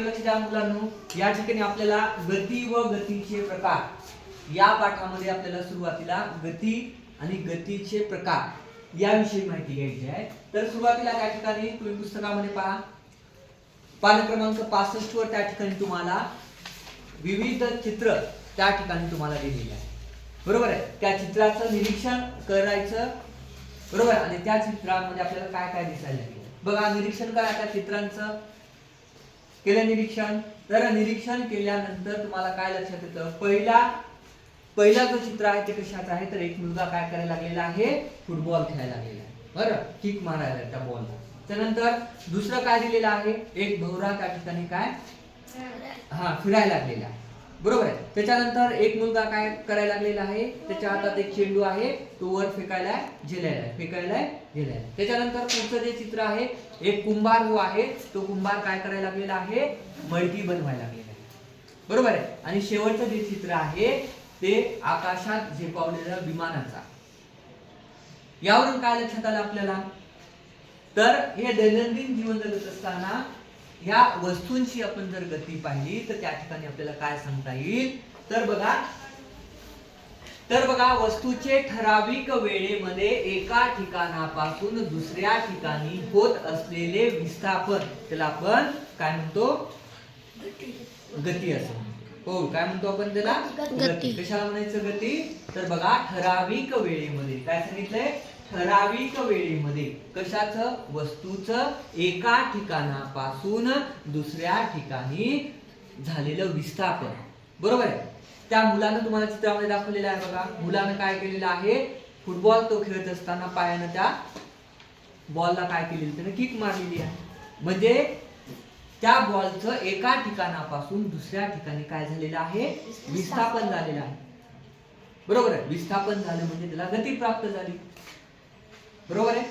लक्ष द्या मुलांनो. या ठिकाणी आपल्याला गती व गतीचे प्रकार. या पाठामध्ये आपल्याला सुरुवातीला गती आणि गतीचे प्रकार याविषयी माहिती घ्यायची आहे. तर सुरुवातीला त्या ठिकाणी तुम्ही पुस्तकामध्ये पहा. पान क्रमांक पासष्ट वर त्या ठिकाणी तुम्हाला विविध चित्र त्या ठिकाणी तुम्हाला दिलेली आहे. बरोबर आहे? त्या चित्राचं निरीक्षण करायचं. बरोबर आहे? आणि त्या चित्रामध्ये आपल्याला काय काय दिसायला लागेल? बघा निरीक्षण करा त्या चित्रांचं. केलं निरीक्षण. तर निरीक्षण केल्यानंतर तुम्हाला काय लक्षात येतं? पहिला पहिला जो चित्र आहे ते कशाचा आहे? तर एक मुलगा काय करायला लागलेला आहे? फुटबॉल खेळायला लागलेला आहे. बरं? किक मारायला त्या बॉलला त्यानंतर दुसरं काय दिलेलं आहे? एक भवरा त्या ठिकाणी काय? हा फिरायला लागलेला आहे. बरोबर आहे. त्याच्यानंतर एक मुलगा काय करायला लागलेला आहे? त्याच्या हातात एक चेंडू आहे. तो वर फेकायला झेलायला आहे. फेकायला झेलायला त्याच्यानंतर पुढचं जे चित्र आहे एक कुंभार जो आहे तो कुंभार काय करायला लागलेला आहे? मळकी बनवायला लागलेला आहे. बरोबर आहे? आणि शेवटचं जे चित्र आहे ते आकाशात झेपावलेलं विमानाचा. यावरून काय लक्षात आलं आपल्याला? तर हे दैनंदिन जीवन जगत असताना ह्या वस्तूंची आपण जर गती पाहिली तर त्या ठिकाणी आपल्याला काय सांगता येईल? तर बघा तर बघा वस्तूचे ठराविक वेळेमध्ये एका ठिकाणापासून दुसऱ्या ठिकाणी होत असलेले विस्थापन त्याला आपण काय म्हणतो? गती. असं. हो काय म्हणतो आपण त्याला? गती. कशाला म्हणायचं गती? तर बघा ठराविक वेळेमध्ये. काय सांगितलंय? ठराविक वेळेमध्ये कशाच? वस्तूच एका ठिकाणापासून दुसऱ्या ठिकाणी झालेलं विस्थापन. बरोबर आहे? त्या मुलानं तुम्हाला चित्रामध्ये दाखवलेलं आहे बघा. मुलानं काय केलेलं आहे? फुटबॉल तो खेळत असताना पायानं त्या बॉलला काय केलेलं? त्याने किक मारलेली आहे. म्हणजे त्या बॉलचं एका ठिकाणापासून दुसऱ्या ठिकाणी काय झालेलं आहे? विस्थापन झालेलं आहे. बरोबर आहे? विस्थापन झालं म्हणजे त्याला गती प्राप्त झाली. बरोबर आहे?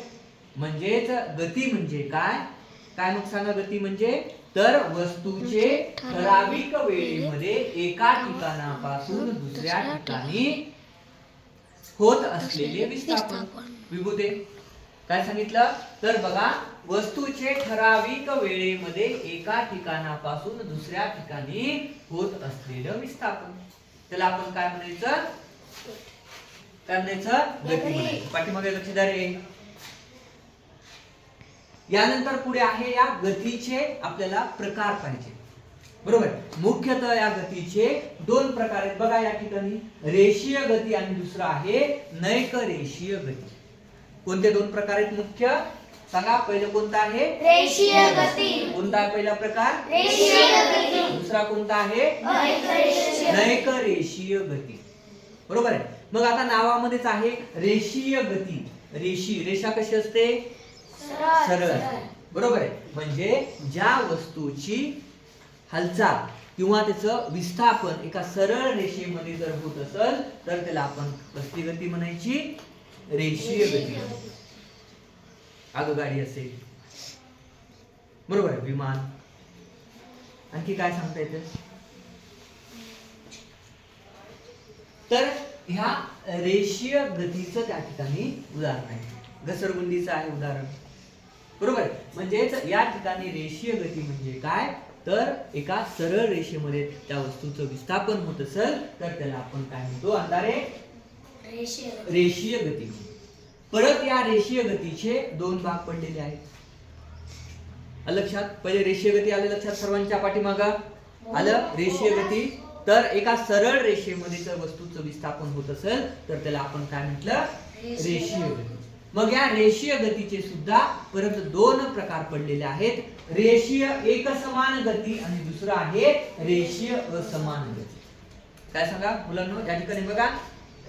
म्हणजेच गती म्हणजे काय? काय मग सांगा गती म्हणजे? तर वस्तूचे ठराविक वेळेमध्ये एका ठिकाणापासून दुसऱ्या ठिकाणी होत असलेले विस्थापन. विभूते काय सांगितलं? तर बघा वस्तूचे ठराविक वेळेमध्ये एका ठिकाणापासून दुसऱ्या ठिकाणी होत असलेलं विस्थापन. त्याला आपण काय म्हणायचं? म्हणायचं. पाठीमागे लक्ष द्या रे यानंतर पुढे आहे या गतीचे आपल्याला प्रकार पाहिजे. बरोबर? मुख्यतः या गतीचे दोन प्रकार आहेत. बघा या ठिकाणी. रेषीय गती आणि दुसरा आहे नैक रेषीय गती. कोणते दोन प्रकार आहेत मुख्य? सांगा पहिलं कोणतं आहे? रेषीय गती. कोणता आहे पहिला प्रकार? रेषीय गती. दुसरा कोणता आहे? नैक रेषीय गती. बरोबर आहे? मग आता नावामध्येच आहे रेषीय गती. रेषी रेषा कशी असते? सरळ. बरोबर आहे. म्हणजे ज्या वस्तूची हालचाल किंवा त्याचं विस्थापन एका सरळ रेषेमध्ये जर होत असेल तर त्याला आपण कसली गती म्हणायची. रेषीय गती. आगगाडी असेल. बरोबर आहे विमान. आणखी काय सांगता येतं? तर ह्या रेषीय गतीचं त्या ठिकाणी उदाहरण आहे. घसरगुंडीचं आहे उदाहरण. बरोबर? म्हणजेच या ठिकाणी रेषीय गती म्हणजे काय? तर एका सरळ रेषेमध्ये त्या वस्तूचं विस्थापन होत असेल तर त्याला आपण काय म्हणतो? अंधारे? रेषीय गती. परत या रेषीय गतीचे दोन भाग पडलेले आहेत. लक्षात? पहिले रेषीय गती आले लक्षात सर्वांच्या पाठीमागा? आलं? रेषीय गती तर एका सरळ रेषेमध्ये जर वस्तूचं विस्थापन होत असेल तर त्याला आपण काय म्हटलं? रेषीय गती. मग या रेषीय गतीचे सुद्धा परत दोन प्रकार पडलेले आहेत. रेषीय एकसमान गती आणि दुसरं आहे रेषीय असमान गती. काय सांगा मुलांनो? या ठिकाणी बघा.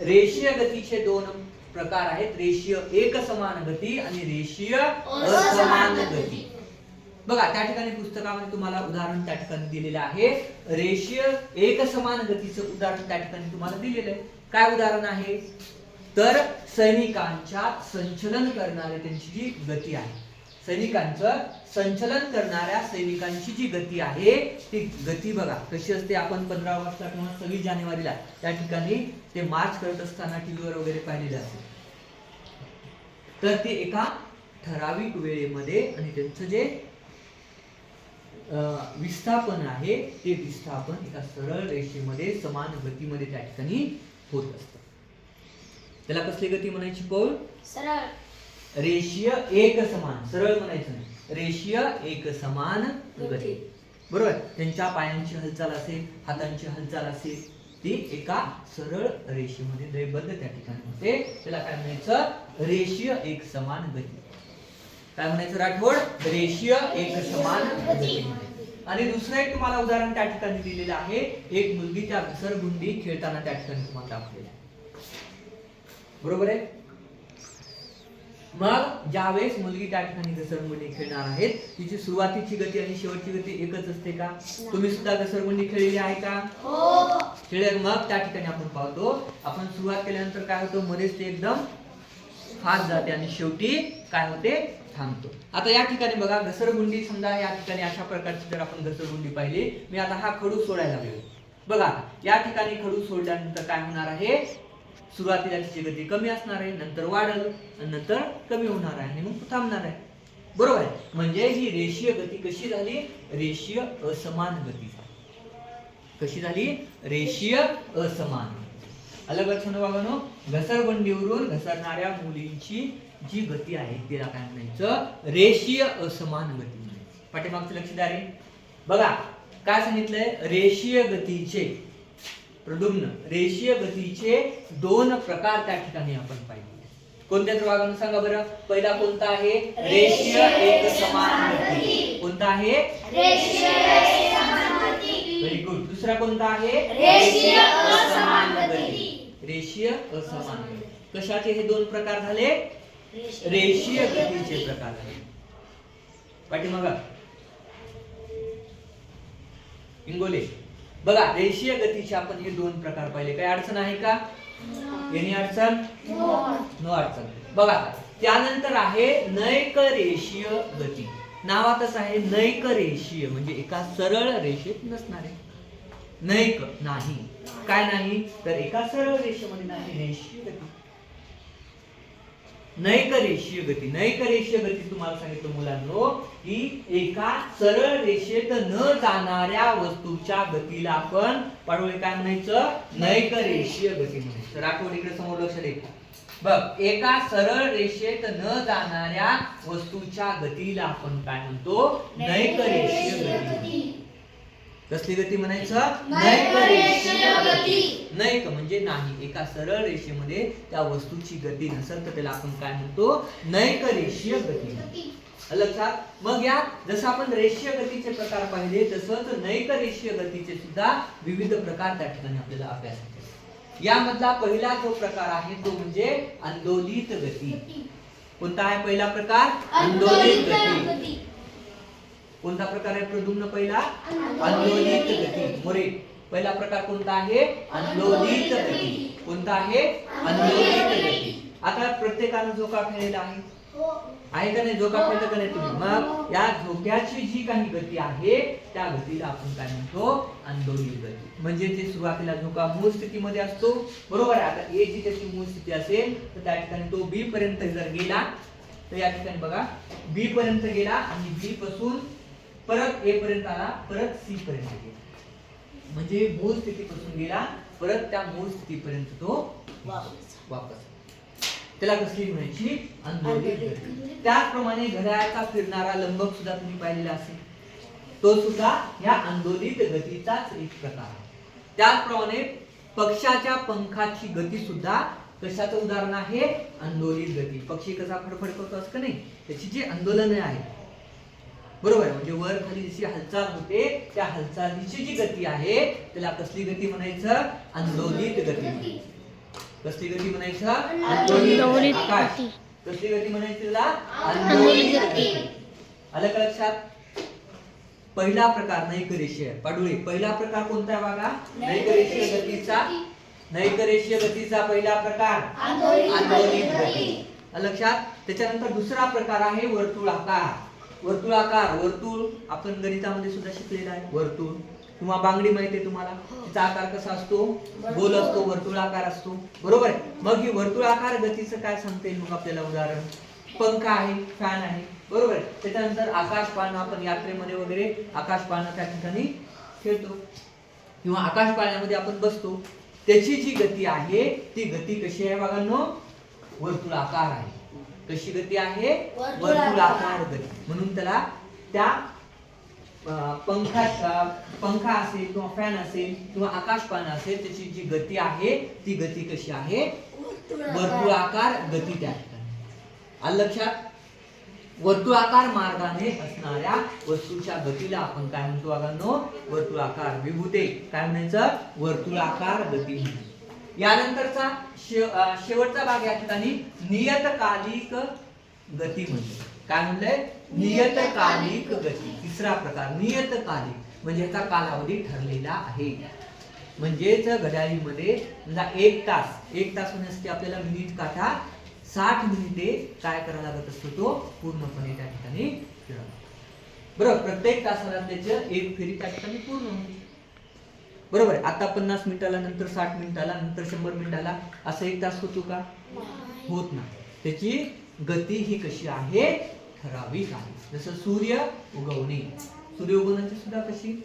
रेषीय गतीचे दोन प्रकार आहेत. रेषीय एकसमान गती आणि रेषीय असमान गती. बघा त्या ठिकाणी पुस्तकामध्ये तुम्हाला उदाहरण त्या ठिकाणी दिलेलं आहे. रेषीय एकसमान गतीचं उदाहरण त्या ठिकाणी तुम्हाला दिलेलं आहे. काय उदाहरण आहे? तर सैनिकांच्या संचलन करणारे त्यांची जी गती आहे. सैनिकांचं संचलन करणाऱ्या सैनिकांची जी गती आहे ती गती बघा कशी असते? आपण पंधरा ऑगस्टला किंवा सव्वीस जानेवारीला त्या ठिकाणी ते मार्च करत असताना टीव्हीवर वगैरे पाहिलेलं असते तर ते एका ठराविक वेळेमध्ये आणि त्यांचं जे विस्थापन आहे ते विस्थापन एका सरळ रेषेमध्ये समान गतीमध्ये त्या ठिकाणी होत असतं. त्याला कसली गती म्हणायची पौल? सरळ. रेषीय एक समान सरळ म्हणायचं नाही. रेषीय एक समान गती. बरोबर? त्यांच्या पायांची हालचाल असेल हातांची हालचाल असेल ती एका सरळ रेषेमध्ये लयबद्ध त्या ठिकाणी होते. त्याला काय म्हणायचं? रेषीय एक समान गती. काय म्हणायचं राठोड रेषीय एक समान आणि दुसरं एक तुम्हाला उदाहरण त्या ठिकाणी दिलेलं आहे. एक मुलगी त्या घसरगुंडी खेळताना त्या ठिकाणी तुम्हाला दाखवलेलं आहे. बरोबर आहे? मग ज्यावेळेस मुलगी त्या ठिकाणी घसरगुंडी खेळणार आहे तिची सुरुवातीची गती आणि शेवटची गती एकच असते का? तुम्ही सुद्धा घसरगुंडी खेळलेली आहे का? हो. खेळ मग त्या ठिकाणी आपण पाहतो. आपण सुरुवात केल्यानंतर काय होतं? मध्येच ते एकदम फास्ट जाते आणि शेवटी काय होते? थांबतो. आता या ठिकाणी बघा घसरगुंडी समजा या ठिकाणी अशा प्रकारची जर आपण घसरगुंडी पाहिली मी आता हा खडू सोडायला लागलो. बघा या ठिकाणी खडू सोडल्यानंतर काय होणार आहे? सुरुवातीला तिची गती कमी असणार आहे नंतर वाढल नंतर कमी होणार आहे आणि मग थांबणार आहे. बरोबर आहे? म्हणजे ही रेषीय गती कशी झाली? रेषीय असमान गती. झाली कशी झाली? रेषीय असमान अलग लक्षण बाबांनो घसरगुंडीवरून घसरणाऱ्या मुलींची जी गती आहे तिला काय म्हणायचं? रेषीय असमान गती म्हणायची. पाठीमागचं लक्ष द्या रे. बघा काय सांगितलंय? रेषीय गतीचे प्रदुम्न. रेषीय गतीचे दोन प्रकार त्या ठिकाणी आपण पाहिले. कोणत्या तर सांगा बरं. पहिला कोणता आहे? रेषीय एक समान गती. कोणता आहे? दुसरा कोणता आहे? रेषीय असमान गती. रेषीय असमान गती कशाचे हे दोन प्रकार झाले? रेषीय गतीचे प्रकार झाले. पाठीमाग. इंगोले बघा रेषीय गतीचे आपण हे दोन प्रकार पाहिले. काही अडचण आहे का? येणे अडचण? नो अडचण. बघा. त्यानंतर आहे नैक रेषीय गती नावातच आहे? नैक रेषीय म्हणजे एका सरळ रेषेत नसणारे. नैक नाही. काय नाही? तर एका सरळ रेषेमध्ये नाही. रेषीय गती. नैक रेषीय गती? नैक रेषीय गती? तुम्हाला सांगितलं मुलांनो की एका सरळ रेषेत न जाणाऱ्या वस्तूच्या गतीला आपण पाडोळे काय म्हणायचं? नैक रेषीय गती म्हणायचं. राठोड इकडे समोर लक्ष दे. बघ एका सरळ रेषेत न जाणाऱ्या वस्तूच्या गतीला आपण काय म्हणतो? नैक रेषीय गती कसली गती म्हणायचं? नैक म्हणजे नाही. एका सरळ रेषेमध्ये त्या वस्तूची गती नसेल तर त्याला आपण काय म्हणतो? नैक रेषीय गती. लक्षात? मग या जसं आपण रेषीय गतीचे प्रकार पाहिले तसंच नैक रेषीय गतीचे सुद्धा विविध प्रकार त्या ठिकाणी आपल्याला आहेत. यामधला पहिला जो प्रकार आहे तो म्हणजे आंदोलित गती. कोणता आहे पहिला प्रकार? आंदोलित गती. कोणता प्रकार आहे? प्रदुम्न पहिला? आंदोलित गती. मोरे पहिला प्रकार कोणता आहे? आंदोलित गती. कोणता आहे? आंदोलित गती. आता प्रत्येकानं झोका खेळलेला आहे. आहे का नाही? झोका खेळलं का नाही तुम्ही? मग या झोक्याची जी काही गती आहे त्या गतीला आपण काय म्हणतो? आंदोलित गती. म्हणजे जे सुरुवातीला झोका मूळ स्थितीमध्ये असतो बरोबर आहे? आता ए जी त्याची मूळ स्थिती असेल तर त्या ठिकाणी तो बी पर्यंत जर गेला तर या ठिकाणी बघा बी पर्यंत गेला आणि बी पासून परत ए पर्यंत आला परत सी पर्यंत गेला. म्हणजे मूळ स्थितीपासून गेला परत त्या मूळ स्थितीपर्यंत तो वापस. त्याला कसली म्हणायची? आंदोलित त्याचप्रमाणे घड्याळाचा फिरणारा लंबक सुद्धा तुम्ही पाहिलेला असेल. तो सुद्धा या आंदोलित गतीचाच एक प्रकार आहे. त्याचप्रमाणे पक्षाच्या पंखाची गती सुद्धा कशाचं उदाहरण आहे? आंदोलित गती. पक्षी कसा फडफड करतो असं का नाही? त्याची जी आंदोलन आहे बरोबर आहे. म्हणजे वर खाली जशी हालचाल होते त्या हालचालीची जी गती आहे त्याला कसली गती म्हणायचं? आंदोलित गती कसली गती म्हणायचं? आंदोलित कसली गती म्हणायची त्याला? आंदोलित गती. आलं का लक्षात? पहिला प्रकार नैकरेषीय. पाडुळे पहिला प्रकार कोणता आहे बघा? नैकरेषीय गतीचा. नैकरेषीय गतीचा पहिला प्रकार. आंदोलित गती. लक्षात? त्याच्यानंतर दुसरा प्रकार आहे वर्तुळाकार. वर्तुळाकार वर्तुळ आपण गणितामध्ये सुद्धा शिकलेला आहे. वर्तुळ. किंवा बांगडी माहिती आहे तुम्हाला? तिचा आकार कसा असतो? गोल असतो वर्तुळाकार असतो. बरोबर आहे? मग ही वर्तुळाकार गतीचं काय सांगता येईल मग आपल्याला उदाहरण? पंखा आहे फॅन आहे. बरोबर आहे. त्याच्यानंतर आकाश पाळणं आपण यात्रेमध्ये वगैरे आकाश पाळणं त्या ठिकाणी खेळतो. किंवा आकाश पाळण्यामध्ये आपण बसतो. त्याची जी गती आहे ती गती कशी आहे बघांनो वर्तुळाकार आहे. कशी गती आहे? वर्तुळाकार. गती. म्हणून त्याला त्या पंखा पंखा असेल किंवा फॅन असेल किंवा आकाश पाळणं असेल त्याची जी गती आहे ती गती कशी आहे? वर्तुळाकार. गती त्या ठिकाणी. लक्षात? वर्तुळाकार मार्गाने असणाऱ्या वस्तूच्या गतीला आपण काय म्हणतो वर्तुळाकार. विभूते. काय म्हणायचं? वर्तुळाकार गती यानंतरचा शे- शेवटचा भाग या ठिकाणी नियतकालिक गती म्हणजे. काय म्हणलंय? नियतकालिक गती. तिसरा प्रकार नियतकालिक. म्हणजे याचा कालावधी ठरलेला आहे. म्हणजेच घड्याळीमध्ये समजा एक तास. एक तास म्हणजे होण्यासाठी आपल्याला मिनिट काटा साठ मिनिटे काय करायला लागत असतो तो? पूर्णपणे त्या ठिकाणी फिरावा बरोबर प्रत्येक तासाला त्याचं एक फेरी त्या ठिकाणी पूर्ण होते. बरोबर आहे. आता पन्नास मिनिटाला नंतर साठ मिनिटाला नंतर शंभर मिनिटाला असं एक तास होतो का? होत नाही. त्याची गती ही कशी आहे? ठराविक आहे. जसं सूर्य उगवणे. सूर्य उगवण्याची सुद्धा कशी?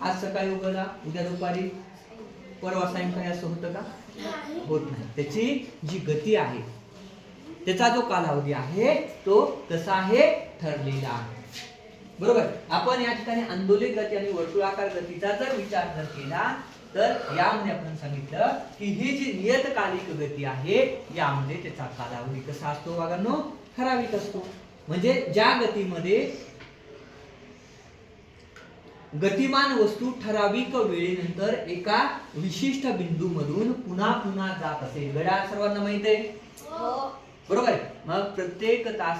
आज सकाळी उगवला उद्या दुपारी? परवा सायंकाळी असं होतं का? होत नाही. त्याची जी गती आहे त्याचा जो कालावधी आहे तो कसा आहे ठरलेला आहे. बरोबर. आपण या ठिकाणी आंदोलित गती आणि वर्तुळाकार गतीचा जर विचार जर केला तर यामध्ये आपण सांगितलं की ही जी नियतकालिक गती आहे यामध्ये त्याचा कालावधी कसा असतो वागांनो ठराविक असतो. म्हणजे ज्या गतीमध्ये गतिमान वस्तू ठराविक वेळेनंतर एका विशिष्ट बिंदू मधून पुन्हा पुन्हा जात असेल. घड्याळ सर्वांना माहीत आहे? बरोबर. आहे मग प्रत्येक तास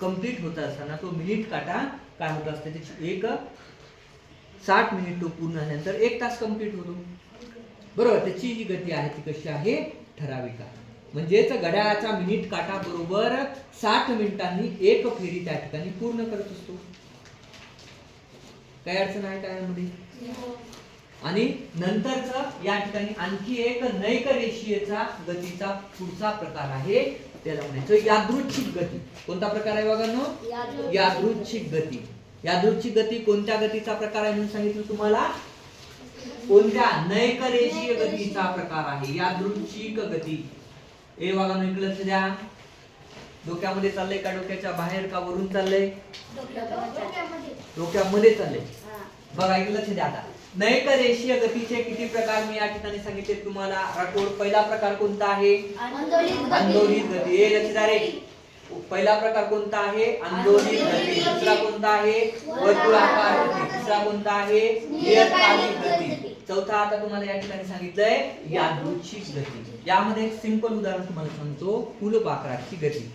कंप्लीट होत असताना तो मिनिट काटा काय होत असते त्याची एक साठ मिनिट तो पूर्ण झाल्यानंतर एक तास कंप्लीट होतो. बरोबर त्याची जी गती आहे ती कशी आहे? ठराविक आहे. म्हणजेच घड्याळाचा मिनिट काटा बरोबर साठ मिनिटांनी एक फेरी त्या ठिकाणी पूर्ण करत असतो. काही अडचण आहे का यामध्ये? आणि नंतरच या ठिकाणी आणखी एक नैक रेषीयचा गतीचा पुढचा प्रकार आहे. त्याला म्हणायचं यादृच्छिक गती. कोणता प्रकार आहे बघा यादृच्छिक. गती. यादृच्छिक गती कोणत्या गतीचा प्रकार आहे म्हणून सांगितलं तुम्हाला? कोणत्या नैक रेषीय गतीचा प्रकार आहे? यादृच्छिक गती. ए बघा इकडे लक्ष द्या. डोक्यामध्ये चाललंय का डोक्याच्या बाहेर का वरून चाललंय? डोक्यामध्ये. चाललंय. बघा इकडे लक्ष द्या आता. नैक रेषीय गतीचे? किती प्रकार मी या ठिकाणी सांगितले तुम्हाला? राठोड पहिला प्रकार कोणता आहे? आंदोलित गती. ए लक्ष द्या रे पहिला प्रकार कोणता आहे? आंदोलित गती. दुसरा कोणता आहे? वर्तुळाकार गती. तिसरा कोणता आहे? नियतकालिक गती. चौथा आता तुम्हाला या ठिकाणी सांगितलंय यादृच्छिक गती. यामध्ये एक सिंपल उदाहरण तुम्हाला सांगतो. फुलपाखराची गती.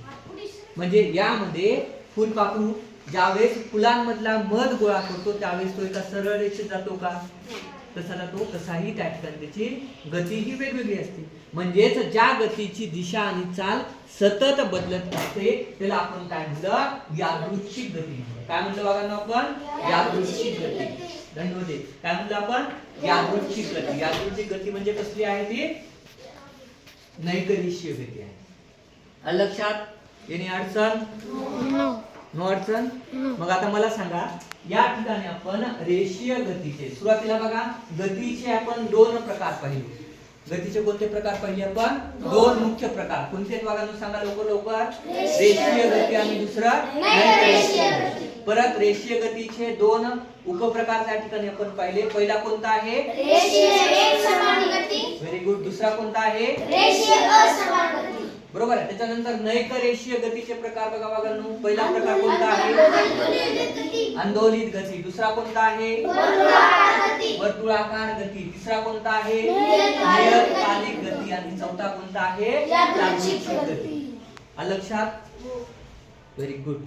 म्हणजे यामध्ये फुलपाखरू ज्यावेळेस फुलांमधला मध गोळा करतो त्यावेळेस तो एका सरळ रेषेत जातो का? तसा तो कसाही त्या ठिकाणी त्याची गती ही वेगवेगळी असते. म्हणजेच ज्या गतीची दिशा आणि चाल सतत बदलत असते त्याला आपण काय म्हणलं? यादृच्छिक गती काय म्हणलं बघा ना आपण? यादृच्छिक गती. धन्यवाद. काय म्हणलं आपण? यादृच्छिक गती. यादृच्छिक गती म्हणजे कसली आहे ती? नैकनिश्चय गती आहे. लक्षात येणे अडचण? हो. नो अडचण? मग आता मला सांगा या ठिकाणी आपण रेषीय गतीचे सुरुवातीला बघा गतीचे आपण दोन प्रकार पाहिले. गतीचे कोणते प्रकार पाहिले आपण? दोन. मुख्य प्रकार. कोणते बघा सांगा लवकर लवकर. रेषीय गती आणि दुसरं. परत रेषीय गतीचे दोन उपप्रकार त्या ठिकाणी आपण पाहिले. पहिला कोणता आहे? व्हेरी गुड दुसरा कोणता आहे? बरोबर आहे. त्याच्यानंतर नैक रेषीय गतीचे प्रकार बघा बघा नो. पहिला प्रकार कोणता आहे? आंदोलित गती. दुसरा कोणता आहे? वर्तुळाकार गती. तिसरा कोणता आहे? नियतकालिक गती. आणि चौथा कोणता आहे? यादृच्छिक गती. लक्षात? Very good